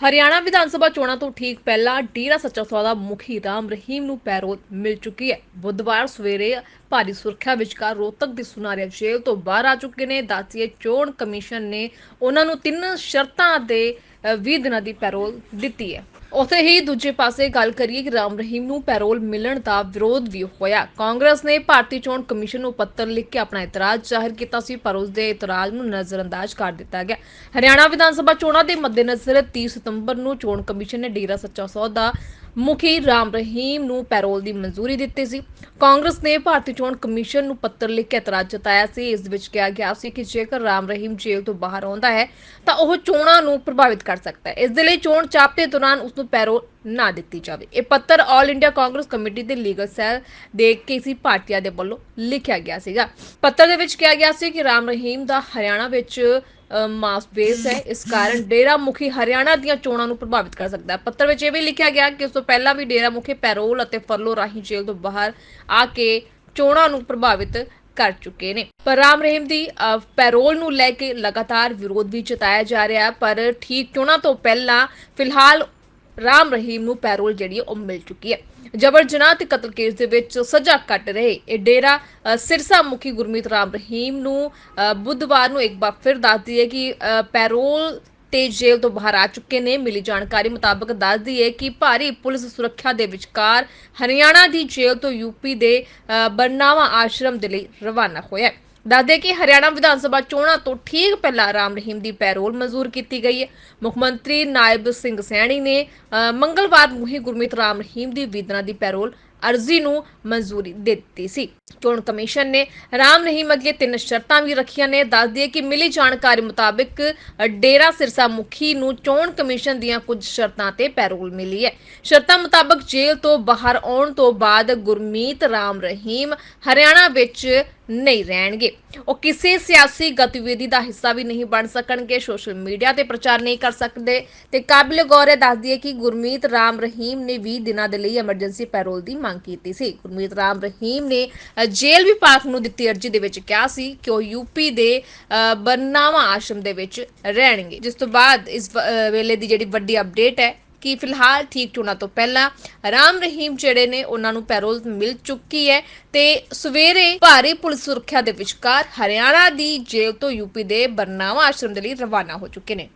ਹਰਿਆਣਾ ਵਿਧਾਨ ਸਭਾ ਚੋਣਾਂ ਤੋਂ ਠੀਕ ਪਹਿਲਾਂ ਡੇਰਾ ਸੱਚਾ ਸੌਦਾ ਮੁਖੀ ਰਾਮ ਰਹੀਮ ਨੂੰ ਪੈਰੋਲ ਮਿਲ ਚੁੱਕੀ ਹੈ। ਬੁੱਧਵਾਰ ਸਵੇਰੇ ਭਾਰੀ ਸੁਰੱਖਿਆ ਵਿਚਕਾਰ ਰੋਹਤਕ ਦੀ ਸੁਨਾਰਿਆ ਜੇਲ੍ਹ ਤੋਂ ਬਾਹਰ ਆ ਚੁੱਕੇ ਨੇ। ਦਾਸੀਏ ਚੋਣ ਕਮਿਸ਼ਨ ਨੇ ਉਹਨਾਂ ਨੂੰ ਤਿੰਨ ਸ਼ਰਤਾਂ ਦੇ ਅ, 20 ਦਿਨਾਂ ਦੀ ਪੈਰੋਲ ਦਿੱਤੀ ਹੈ। ਉਥੇ ਹੀ ਦੂਜੇ ਪਾਸੇ ਗੱਲ ਕਰੀਏ ਕਿ ਰਾਮ ਰਹੀਮ ਨੂੰ ਪੈਰੋਲ ਮਿਲਣ ਦਾ ਵਿਰੋਧ ਵੀ ਹੋਇਆ। ਕਾਂਗਰਸ ਨੇ ਭਾਰਤੀ ਚੋਣ ਕਮਿਸ਼ਨ ਨੂੰ ਪੱਤਰ ਲਿਖ ਕੇ ਆਪਣਾ ਇਤਰਾਜ਼ ਜ਼ਾਹਿਰ ਕੀਤਾ ਸੀ, ਪਰ ਉਸ ਦੇ ਇਤਰਾਜ਼ ਨੂੰ ਨਜ਼ਰਅੰਦਾਜ਼ ਕਰ ਦਿੱਤਾ ਗਿਆ। ਹਰਿਆਣਾ ਵਿਧਾਨ ਸਭਾ ਚੋਣਾਂ ਦੇ ਮੱਦੇਨਜ਼ਰ 30 ਸਤੰਬਰ ਨੂੰ ਚੋਣ ਕਮਿਸ਼ਨ ਨੇ ਡੇਰਾ ਸੱਚਾ ਸੌਦਾ ਮੁਖੀ ਰਾਮ ਰਹੀਮ ਨੂੰ ਪੈਰੋਲ ਦੀ ਮਨਜ਼ੂਰੀ ਦਿੱਤੀ ਸੀ। ਕਾਂਗਰਸ ਨੇ ਭਾਰਤੀ ਚੋਣ ਕਮਿਸ਼ਨ ਨੂੰ ਪੱਤਰ ਲਿਖ ਕੇ ਇਤਰਾਜ਼ ਜਤਾਇਆ ਸੀ। ਇਸ ਵਿੱਚ ਕਿਹਾ ਗਿਆ ਸੀ ਕਿ ਜੇਕਰ ਰਾਮ ਰਹੀਮ ਜੇਲ੍ਹ ਤੋਂ ਬਾਹਰ ਆਉਂਦਾ ਹੈ, ਤਾਂ ਉਹ ਚੋਣਾਂ ਨੂੰ ਪ੍ਰਭਾਵਿਤ ਕਰ ਸਕਦਾ ਹੈ। ਇਸ ਦੇ ਲਈ ਚੋਣ ਚਾਪੇ ਦੌਰਾਨ ਉਸ ਨੂੰ ਪੈਰੋਲ ਨਾ ਦਿੱਤੀ ਜਾਵੇ। ਇਹ ਪੱਤਰ ਆਲ ਇੰਡੀਆ ਕਾਂਗਰਸ ਕਮੇਟੀ ਦੇ ਲੀਗਲ ਸੈੱਲ ਦੇ ਕੇਸੀ ਭਾਟੀਆ ਦੇ ਵੱਲੋਂ ਲਿਖਿਆ ਗਿਆ ਸੀਗਾ। ਪੱਤਰ ਦੇ ਵਿੱਚ ਕਿਹਾ ਗਿਆ ਸੀ ਕਿ ਰਾਮ ਰਹੀਮ ਦਾ ਹਰਿਆਣਾ ਵਿੱਚ ਮਾਸ ਬੇਸ ਹੈ। ਇਸ ਕਾਰਨ ਡੇਰਾ ਮੁਖੀ ਹਰਿਆਣਾ ਦੀਆਂ ਚੋਣਾਂ ਨੂੰ ਪ੍ਰਭਾਵਿਤ ਕਰ ਸਕਦਾ ਹੈ। ਪੱਤਰ ਵਿੱਚ ਇਹ ਵੀ ਲਿਖਿਆ ਗਿਆ ਕਿ ਉਸ ਤੋਂ ਪਹਿਲਾਂ ਵੀ ਡੇਰਾ ਮੁਖੀ ਪੈਰੋਲ ਅਤੇ ਫਰਲੋ ਰਾਹੀਂ ਜੇਲ੍ਹ ਤੋਂ ਬਾਹਰ ਆ ਕੇ ਚੋਣਾਂ ਨੂੰ ਪ੍ਰਭਾਵਿਤ ਕਰ ਚੁੱਕੇ ਨੇ। ਪਰ ਰਾਮ ਰਹੀਮ ਦੀ ਅ, ਪੈਰੋਲ ਨੂੰ ਲੈ ਕੇ ਲਗਾਤਾਰ ਵਿਰੋਧ ਵੀ ਜਤਾਇਆ ਜਾ ਰਿਹਾ ਪਰ ਠੀਕ ਚੋਣਾਂ ਤੋਂ ਪਹਿਲਾਂ ਫਿਲਹਾਲ ਰਾਮ ਰਹੀਮ ਨੂੰ ਪੈਰੋਲ ਜਿਹੜੀ ਉਹ ਮਿਲ ਚੁੱਕੀ ਹੈ ਜਬਰ ਜਨਾਹ ਤੇ ਕਤਲ ਕੇਸ ਦੇ ਵਿੱਚ ਸਜ਼ਾ ਕੱਟ ਰਹੇ ਇਹ ਡੇਰਾ ਸਿਰਸਾ ਮੁਖੀ ਗੁਰਮੀਤ ਰਾਮ ਰਹੀਮ ਨੂੰ ਬੁੱਧਵਾਰ ਨੂੰ ਇੱਕ ਵਾਰ ਫਿਰ ਦੱਸਦੀ ਹੈ ਕਿ ਅ, ਪੈਰੋਲ ਤੇ ਜੇਲ੍ਹ ਤੋਂ ਬਾਹਰ ਆ ਚੁੱਕੇ ਨੇ। ਮਿਲੀ ਜਾਣਕਾਰੀ ਮੁਤਾਬਕ ਦੱਸਦੀ ਹੈ ਕਿ ਭਾਰੀ ਪੁਲਿਸ ਸੁਰੱਖਿਆ ਦੇ ਵਿਚਕਾਰ ਹਰਿਆਣਾ ਦੀ ਜੇਲ੍ਹ ਤੋਂ ਯੂਪੀ ਦੇ ਅ, ਬਰਨਾਵਾ ਆਸ਼ਰਮ ਦੇ ਲਈ ਰਵਾਨਾ ਹੋਇਆ ਹੈ। ਦੱਸਦੇ ਕਿ ਹਰਿਆਣਾ ਵਿਧਾਨ ਸਭਾ ਚੋਣਾਂ ਤੋਂ ਠੀਕ ਪਹਿਲਾਂ ਰਾਮ ਰਹੀਮ ਦੀ ਪੈਰੋਲ ਮਨਜ਼ੂਰ ਕੀਤੀ ਗਈ ਹੈ। ਮੁੱਖ ਮੰਤਰੀ ਨਾਇਬ ਸਿੰਘ ਸੈਣੀ ਨੇ ਅ, ਮੰਗਲਵਾਰ ਨੂੰ ਹੀ ਗੁਰਮੀਤ ਰਾਮ ਰਹੀਮ ਦੀ ਵਿਦਨਾ ਦੀ ਪੈਰੋਲ ਅਰਜ਼ੀ ਨੂੰ ਮਨਜ਼ੂਰੀ ਦੇ ਦਿੱਤੀ ਸੀ। ਚੋਣ ਕਮਿਸ਼ਨ ਨੇ ਰਾਮ ਰਹੀਮ ਅੱਗੇ ਤਿੰਨ ਸ਼ਰਤਾਂ ਵੀ ਰੱਖੀਆਂ ਨੇ। ਦੱਸਦੀ ਹੈ ਕਿ ਮਿਲੀ ਜਾਣਕਾਰੀ ਮੁਤਾਬਕ ਅ, ਡੇਰਾ ਸਿਰਸਾ ਮੁਖੀ ਨੂੰ ਚੋਣ ਕਮਿਸ਼ਨ ਦੀਆਂ ਕੁਝ ਸ਼ਰਤਾਂ ਤੇ ਪੈਰੋਲ ਮਿਲੀ ਹੈ। ਸ਼ਰਤਾਂ ਮੁਤਾਬਕ ਜੇਲ੍ਹ ਤੋਂ ਬਾਹਰ ਆਉਣ ਤੋਂ ਬਾਅਦ ਗੁਰਮੀਤ ਰਾਮ ਰਹੀਮ ਹਰਿਆਣਾ ਵਿੱਚ ਨਹੀਂ ਰਹਿਣਗੇ। ਉਹ ਕਿਸੇ ਸਿਆਸੀ ਗਤੀਵਿਧੀ ਦਾ ਹਿੱਸਾ ਵੀ ਨਹੀਂ ਬਣ ਸਕਣਗੇ। ਸੋਸ਼ਲ ਮੀਡੀਆ ਤੇ ਪ੍ਰਚਾਰ ਨਹੀਂ ਕਰ ਸਕਦੇ। ਤੇ ਕਾਬਿਲ ਗੌਰ ਹੈ ਦੱਸਦੀ ਹੈ ਕਿ ਗੁਰਮੀਤ ਰਾਮ ਰਹੀਮ ਨੇ 20 ਦਿਨਾਂ ਦੇ ਲਈ ਐਮਰਜੈਂਸੀ ਪੈਰੋਲ ਦੀ ਮੰਗ ਕੀਤੀ ਸੀ। ਗੁਰਮੀਤ ਰਾਮ ਰਹੀਮ ਨੇ ਜੇਲ੍ਹ ਵਿਭਾਗ ਨੂੰ ਦਿੱਤੀ ਅਰਜ਼ੀ ਦੇ ਵਿੱਚ ਕਿਹਾ ਸੀ ਕਿ ਉਹ ਯੂਪੀ ਦੇ ਬਰਨਾਵਾ ਆਸ਼ਰਮ ਦੇ ਵਿੱਚ ਰਹਿਣਗੇ। ਜਿਸ ਤੋਂ ਬਾਅਦ ਇਸ ਵੇਲੇ ਦੀ ਜਿਹੜੀ ਵੱਡੀ ਅਪਡੇਟ ਹੈ ਕਿ ਫਿਲਹਾਲ ਠੀਕ ਚੋਣਾਂ ਤੋਂ ਪਹਿਲਾਂ ਰਾਮ ਰਹੀਮ ਜਿਹੜੇ ਨੇ ਉਹਨਾਂ ਨੂੰ ਪੈਰੋਲ ਮਿਲ ਚੁੱਕੀ ਹੈ ਤੇ ਸਵੇਰੇ ਭਾਰੀ ਪੁਲਿਸ ਸੁਰੱਖਿਆ ਦੇ ਵਿਚਕਾਰ ਹਰਿਆਣਾ ਦੀ ਜੇਲ੍ਹ ਤੋਂ ਯੂਪੀ ਦੇ ਬਰਨਾਵਾ ਆਸ਼ਰਮ ਦੇ ਲਈ ਰਵਾਨਾ ਹੋ ਚੁੱਕੇ ਨੇ।